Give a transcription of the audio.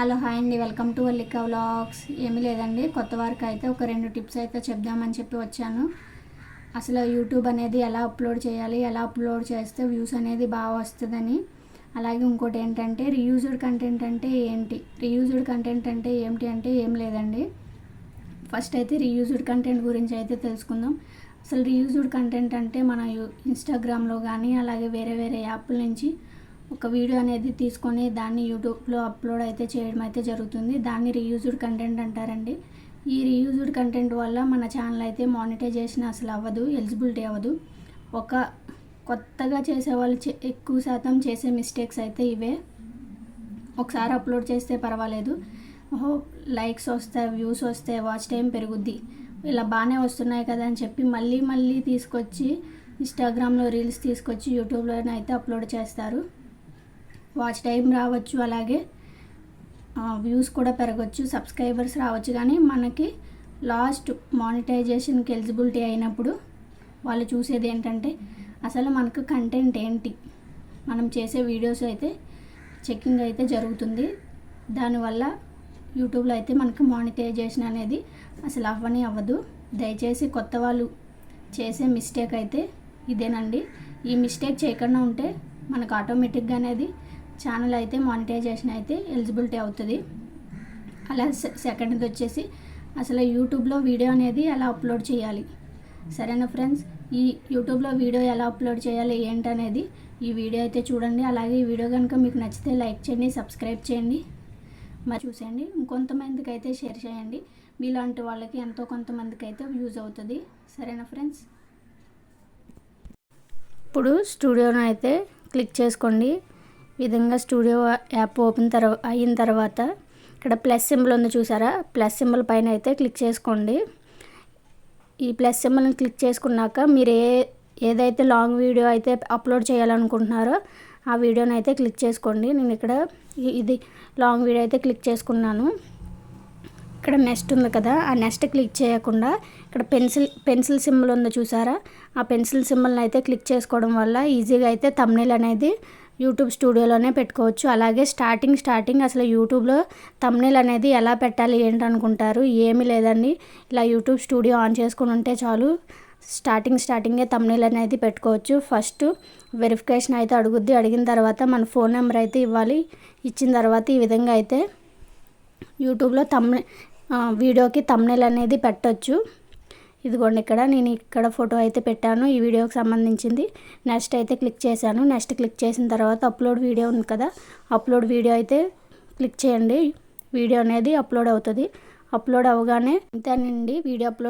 Hello hi అండి welcome to Vallika vlogs. ఏమీ లేదండి కొత్త వారికి అయితే ఒక రెండు టిప్స్ అయితే చెప్దామని చెప్పి వచ్చాను. అసలు యూట్యూబ్ అనేది ఎలా అప్లోడ్ చేయాలి ఎలా అప్లోడ్ చేస్తే వ్యూస్ అనేది బాగా వస్తుందని. అలాగే ఇంకోటి ఏంటంటే రీయూజ్డ్ కంటెంట్ అంటే ఏంటి? రీయూజ్డ్ కంటెంట్ అంటే ఏమిటి అంటే ఏం లేదండి. ఫస్ట్ అయితే రీయూజ్డ్ కంటెంట్ గురించి అయితే తెలుసుకుందాం. అసలు రీయూజ్డ్ కంటెంట్ అంటే మన ఇన్స్టాగ్రామ్లో కానీ అలాగే వేరే వేరే యాప్ల నుంచి ఒక వీడియో అనేది తీసుకొని దాన్ని యూట్యూబ్లో అప్లోడ్ అయితే చేయడం అయితే జరుగుతుంది. దాన్ని రీయూజ్డ్ కంటెంట్ అంటారండి. ఈ రీయూజ్డ్ కంటెంట్ వల్ల మన ఛానల్ అయితే మానిటైజేషన్ అసలు అవ్వదు ఎలిజిబిలిటీ అవ్వదు. ఒక కొత్తగా చేసే వాళ్ళు చే- ఎక్కువ శాతం చేసే మిస్టేక్స్ అయితే ఇవే. ఒకసారి అప్లోడ్ చేస్తే పర్వాలేదు. ఓహో లైక్స్ వస్తాయి వ్యూస్ వస్తాయి వాచ్ టైం పెరుగుద్ది. ఇలా బాగానే వస్తున్నాయి కదా అని చెప్పి మళ్ళీ మళ్ళీ తీసుకొచ్చి ఇన్స్టాగ్రామ్లో రీల్స్ తీసుకొచ్చి యూట్యూబ్లోనే అయితే అప్లోడ్ చేస్తారు. వాచ్ టైం రావచ్చు అలాగే వ్యూస్ కూడా పెరగచ్చు సబ్స్క్రైబర్స్ రావచ్చు. కానీ మనకి లాస్ట్ మానిటైజేషన్కి ఎలిజిబిలిటీ అయినప్పుడు వాళ్ళు చూసేది ఏంటంటే అసలు మనకు కంటెంట్ ఏంటి? మనం చేసే వీడియోస్ అయితే చెక్కింగ్ అయితే జరుగుతుంది. దానివల్ల యూట్యూబ్లో అయితే మనకు మానిటైజేషన్ అనేది అసలు అవ్వని అవ్వదు. దయచేసి కొత్త వాళ్ళు చేసే మిస్టేక్ అయితే ఇదేనండి. ఈ మిస్టేక్ చేయకుండా ఉంటే మనకు ఆటోమేటిక్గా అనేది ఛానల్ అయితే మానిటైజేషన్ అయితే ఎలిజిబిలిటీ అవుతుంది. అలా సె- సెకండ్ది వచ్చేసి అసలు యూట్యూబ్లో వీడియో అనేది ఎలా అప్లోడ్ చేయాలి? సరేనా ఫ్రెండ్స్? ఈ యూట్యూబ్లో వీడియో ఎలా అప్లోడ్ చేయాలి ఏంటనేది ఈ వీడియో అయితే చూడండి. అలాగే ఈ వీడియో కనుక మీకు నచ్చితే లైక్ చేయండి సబ్స్క్రైబ్ చేయండి. మరి చూసేయండి. ఇంకొంతమందికి అయితే షేర్ చేయండి. మీలాంటి వాళ్ళకి ఎంతో కొంతమందికి అయితే యూజ్ అవుతుంది. సరేనా ఫ్రెండ్స్? ఇప్పుడు స్టూడియోను అయితే క్లిక్ చేసుకోండి. విధంగా స్టూడియో యాప్ ఓపెన్ తర్వా అయిన తర్వాత ఇక్కడ ప్లస్ సింబల్ ఉంది చూసారా? ప్లస్ సింబల్ పైన అయితే క్లిక్ చేసుకోండి. ఈ ప్లస్ సింబల్ని క్లిక్ చేసుకున్నాక మీరు ఏ ఏదైతే లాంగ్ వీడియో అయితే అప్లోడ్ చేయాలనుకుంటున్నారో ఆ వీడియోని అయితే క్లిక్ చేసుకోండి. నేను ఇక్కడ ఇది లాంగ్ వీడియో అయితే క్లిక్ చేసుకున్నాను. ఇక్కడ నెక్స్ట్ ఉంది కదా ఆ నెక్స్ట్ క్లిక్ చేయకుండా ఇక్కడ పెన్సిల్ పెన్సిల్ సింబల్ ఉందో చూసారా? ఆ పెన్సిల్ సింబల్ని అయితే క్లిక్ చేసుకోవడం వల్ల ఈజీగా అయితే తమ్నేల్ అనేది యూట్యూబ్ స్టూడియోలోనే పెట్టుకోవచ్చు. అలాగే స్టార్టింగ్ స్టార్టింగ్ అసలు యూట్యూబ్లో తమ్నేల్ అనేది ఎలా పెట్టాలి ఏంటి అనుకుంటారు ఏమీ లేదండి. ఇలా యూట్యూబ్ స్టూడియో ఆన్ చేసుకుని ఉంటే చాలు స్టార్టింగ్ స్టార్టింగే తమ్నేల్ అనేది పెట్టుకోవచ్చు. ఫస్ట్ వెరిఫికేషన్ అయితే అడుగుద్ది. అడిగిన తర్వాత మన ఫోన్ నెంబర్ అయితే ఇవ్వాలి. ఇచ్చిన తర్వాత ఈ విధంగా అయితే యూట్యూబ్లో తమ్ వీడియోకి తమ్నేల్ అనేది పెట్టచ్చు. ఇదిగోండి ఇక్కడ నేను ఇక్కడ ఫోటో అయితే పెట్టాను ఈ వీడియోకి సంబంధించింది. నెక్స్ట్ అయితే క్లిక్ చేశాను. నెక్స్ట్ క్లిక్ చేసిన తర్వాత అప్లోడ్ వీడియో ఉంది కదా అప్లోడ్ వీడియో అయితే క్లిక్ చేయండి. వీడియో అనేది అప్లోడ్ అవుతుంది. అప్లోడ్ అవ్వగానే అంతేనండి వీడియో అప్లోడ్